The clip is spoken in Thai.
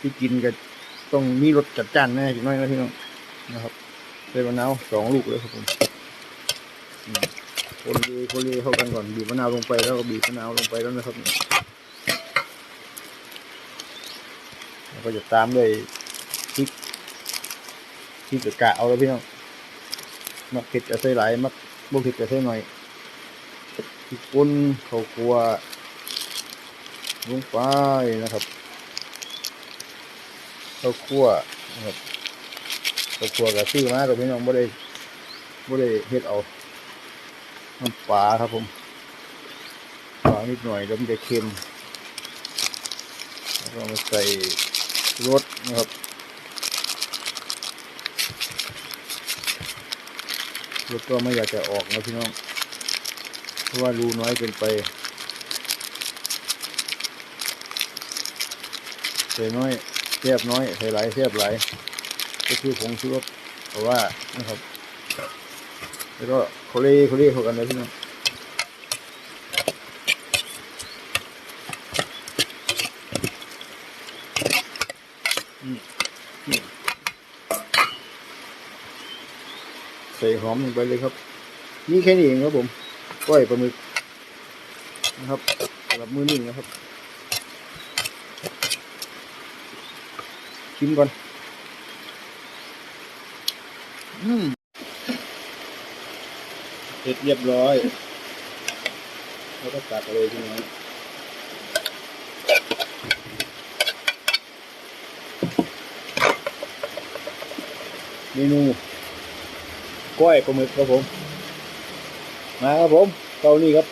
ที่กินก็ต้องมีรสจัดจ้านแน่จังน้อยนะพี่น้องนะครับใส่มะนาวสองลูกเลยครับผมคนเลยคนเลยเข้ากันก่อนบีบมะนาวลงไปแล้วก็บีบมะนาวลงไปแล้วนะครับแล้วก็จะตามด้วยพริกพริกกะกะเอาแล้วพี่น้องมักเผ็ดจะใส่หลายมักบ่เผ็ดจะใส่หน่อยพริกป่นข้าวคั่วลงไปนะครับ ข้าวคั่วนะครับข้าวคั่วกับซื้อมากับพี่น้องบ่ได้บ่ได้เฮ็ดเอาน้ำปลาครับผมปลานิดหน่อยแล้วมันจะเค็มแล้วก็มาใส่รสนะครับรสก็ไม่อยากจะออกนะพี่น้อง เพราะว่ารูน้อยเกินไปใส่น้อย เทียบน้อยใส่หลายเทียบหลาย ก็คือผงชูรสเพราะว่านะครับ แล้วก็โคเล่โคเล่เข้ากันเลยพี่น้องใส่หอมลงไปเลยครับ นี่แค่นี้เองครับผมก้อยปลาหมึกนะครับสำหรับมือหนึ่งนะครับ ชิมก่อน อืมเสร็จเรียบร้อย แล้วก็ตักเลยทีนี้เมนูก้อยปลาหมึกครับผม มาครับผมเตานี้ครับ